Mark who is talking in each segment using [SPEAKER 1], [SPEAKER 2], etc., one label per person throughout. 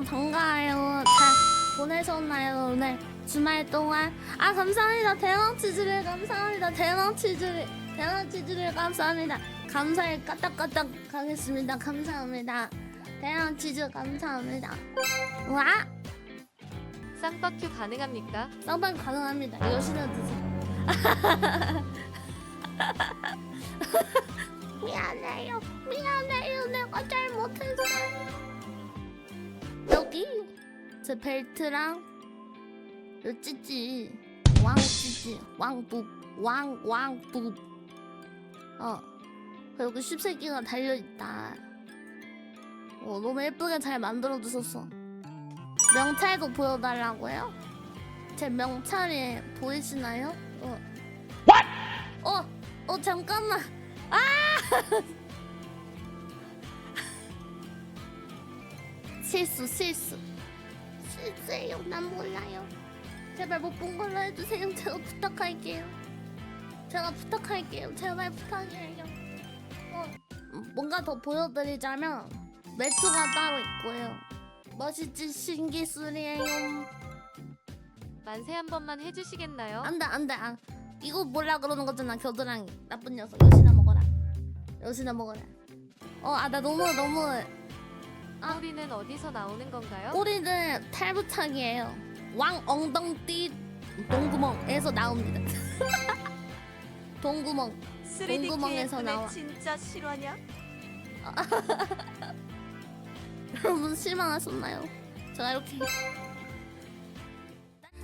[SPEAKER 1] 여러분 반가워요. 잘 보내셨나요 오늘 주말 동안? 아 감사합니다. 대왕 치즈를 감사합니다. 대왕 치즈를 대왕 치즈를 감사합니다. 감사히 까딱까딱 가겠습니다. 감사합니다. 대왕 치즈 감사합니다. 와
[SPEAKER 2] 쌍바큐 가능합니까?
[SPEAKER 1] 쌍방 가능합니다. 신어 드세요. 미안해요. 미안해요. 내가 제 벨트랑 요 찌찌 왕 찌찌 왕북 왕 왕북 어 여기 십새끼가 달려 있다. 어 너무 예쁘게 잘 만들어 주셨어. 명찰도 보여달라고요? 제 명찰이 보이시나요? 어. 어, 어 잠깐만. 아! 실수, 실수. 실수예요. 난 몰라요. 제발 못 본 걸로 해주세요. 제가 부탁할게요. 제가 부탁할게요. 제발 부탁해요. 어, 뭔가 더 보여드리자면 매트가 따로 있고요. 멋있지 신기술이에요.
[SPEAKER 2] 만세 한 번만 해주시겠나요?
[SPEAKER 1] 안돼 안돼 안. 이거 몰라 그러는 거잖아 겨드랑이 나쁜 녀석 여시나 먹어라 여시나 먹어라 어아 나 너무 너무 아.
[SPEAKER 2] 꼬리는 어디서 나오는 건가요?
[SPEAKER 1] 꼬리는 탈부착이에요 왕 엉덩띠 동구멍에서 나옵니다 동구멍
[SPEAKER 3] 3D
[SPEAKER 1] 동구멍에서
[SPEAKER 3] KF는
[SPEAKER 1] 나와.
[SPEAKER 3] 진짜 실화냐?
[SPEAKER 1] 여러분 실망하셨나요? 제가 이렇게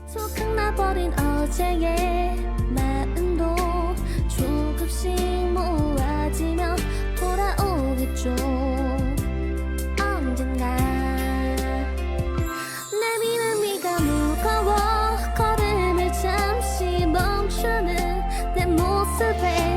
[SPEAKER 1] 소각나버린 어제의 surface